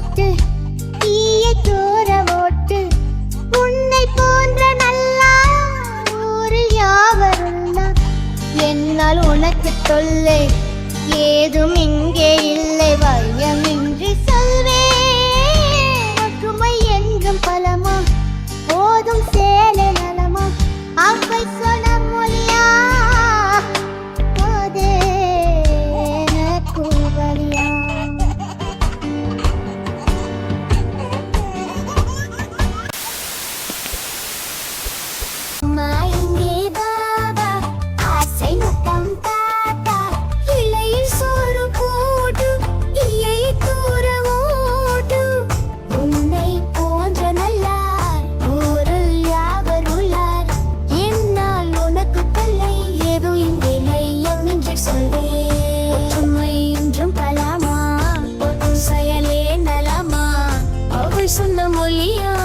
போட்டு தீய தூர ஓட்டு உன்னை போன்ற நல்லா ஊரில் யாவருள்ளா என்னால் உனக்கு தொல்லை ஏதும் இங்கு சொல்லி உண்மை என்றும் பலமா? செயலே நலமா? அவள் சொன்ன மொழியா?